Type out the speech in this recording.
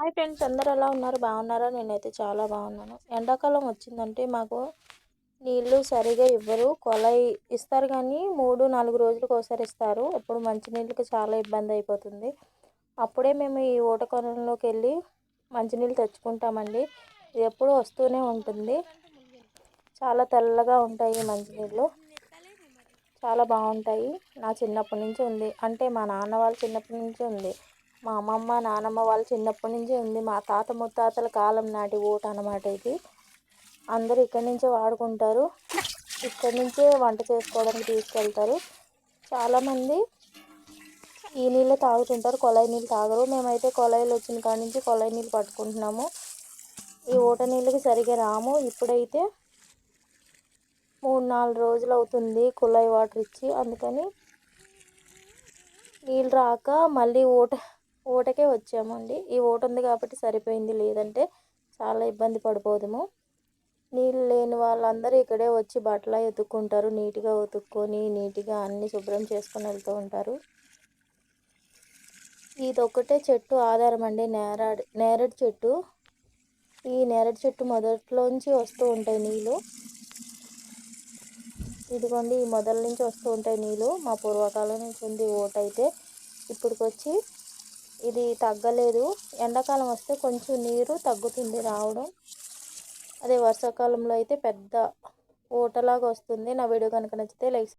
Hi friends అందరు ఎలా ఉన్నారు? బాగున్నారా? నేనైతే చాలా బాగున్నాను. ఎండాకాలం వచ్చిందంటే మాకు నీళ్ళు సరిగా ఇవ్వరు. కొలై ఇస్తారు కానీ మూడు నాలుగు రోజులకు ఒకసారి ఇస్తారు. అప్పుడు మంచినీళ్ళకి చాలా ఇబ్బంది అయిపోతుంది. అప్పుడే మేము ఈ ఊట కొలంలోకి వెళ్ళి మంచినీళ్ళు తెచ్చుకుంటామండి. ఇది ఎప్పుడూ వస్తూనే ఉంటుంది. చాలా తెల్లగా ఉంటాయి మంచినీళ్ళు. చాలా బాగుంటాయి. నా చిన్నప్పటి నుంచి ఉంది. అంటే మా నాన్న వాళ్ళ చిన్నప్పటి నుంచి ఉంది. మా అమ్మమ్మ నానమ్మ వాళ్ళు చిన్నప్పటి నుంచి ఉంది. మా తాత ముత్తాతల కాలం నాటి ఓట అనమాట ఇది. అందరూ ఇక్కడి నుంచే వాడుకుంటారు. ఇక్కడి నుంచే వంట చేసుకోవడానికి తీసుకెళ్తారు. చాలామంది ఈ నీళ్ళు తాగుతుంటారు. కొలాయి నీళ్ళు తాగరు. మేమైతే కొలాయిలు వచ్చిన కాడి నుంచి కొలాయి నీళ్ళు పట్టుకుంటున్నాము. ఈ ఊట నీళ్ళకి సరిగా రాము. ఇప్పుడైతే మూడు నాలుగు రోజులు అవుతుంది కుళాయి వాటర్ ఇచ్చి. అందుకని నీళ్ళు రాక మళ్ళీ ఊట ఓటకే వచ్చామండి. ఈ ఓటు ఉంది కాబట్టి సరిపోయింది. లేదంటే చాలా ఇబ్బంది పడిపోదుము. నీళ్ళు లేని వాళ్ళందరూ ఇక్కడే వచ్చి బట్టల ఎత్తుక్కుంటారు. నీట్గా ఉతుక్కొని నీట్గా అన్ని శుభ్రం చేసుకొని వెళ్తూ ఉంటారు. ఇది చెట్టు ఆధారం అండి. నేరాడు నేరడు చెట్టు. ఈ నేరడు చెట్టు మొదట్లోంచి వస్తూ ఉంటాయి నీళ్ళు. ఇదిగోండి ఈ మొదల నుంచి వస్తూ ఉంటాయి నీళ్ళు. మా పూర్వకాలం నుంచి ఉంది ఓటైతే. ఇప్పటికొచ్చి ఇది తగ్గలేదు. ఎండాకాలం వస్తే కొంచెం నీరు తగ్గుతుంది రావడం. అదే వర్షాకాలంలో అయితే పెద్ద ఊటలాగా వస్తుంది. నా వీడియో కనుక నచ్చితే లైక్